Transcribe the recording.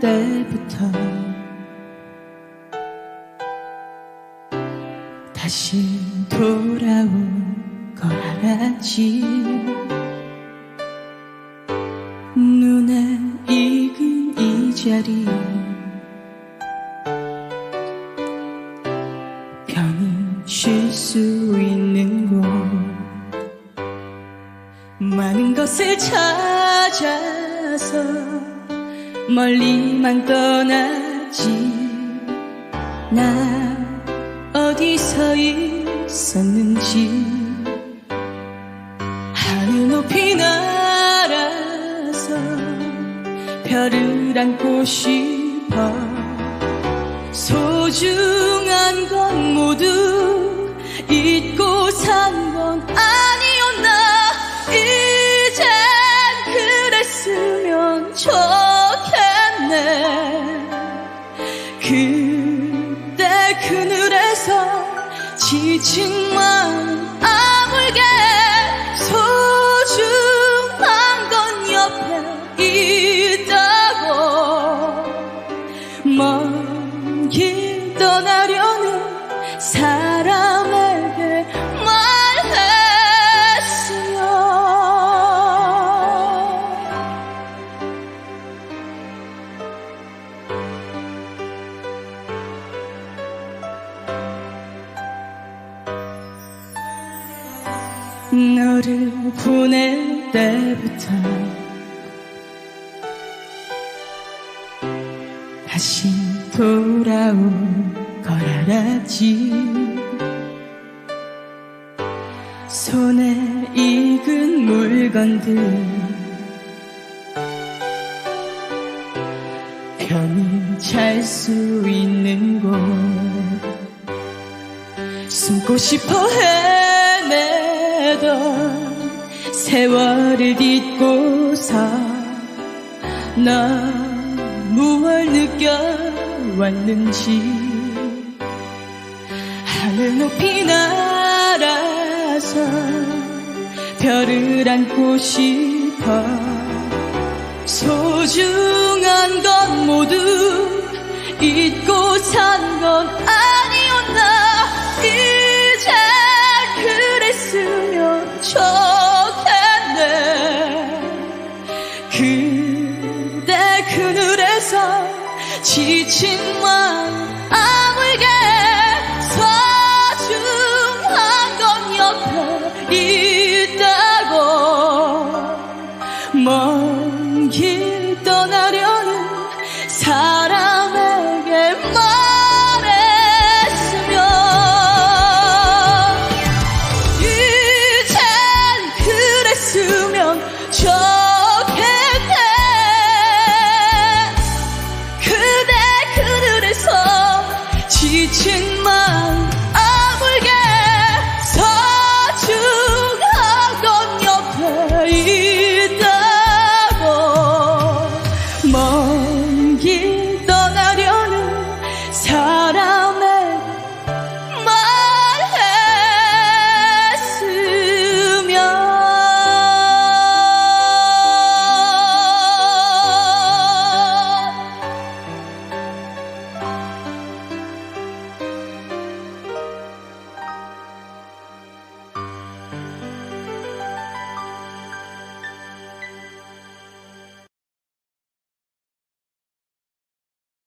때부터 다시 돌아올 걸 알았지. 눈에 익은 이 자리 편히 쉴 수 있는 곳. 많은 것을 찾아 서 멀리만 떠났지. 나 어디서 있었는지. 하늘 높이 날아서 별을 안고 싶어. 소중 그때 그늘에서 지친 마음 아물게 소중한 건 옆에 있다고. 먼 길 떠나려는 사람 너를 보낼 때부터 다시 돌아올 걸 알았지. 손에 익은 물건들 편히 잘 수 있는 곳 숨고 싶어 헤매던 세월을 딛고서 나 무얼 느껴왔는지 하늘 높이 날아서 별을 안고 싶어 소중한 건 모두 잊고 산 건 아니 지친 마음 아물게 소중한 건 옆에 있다고. 먼길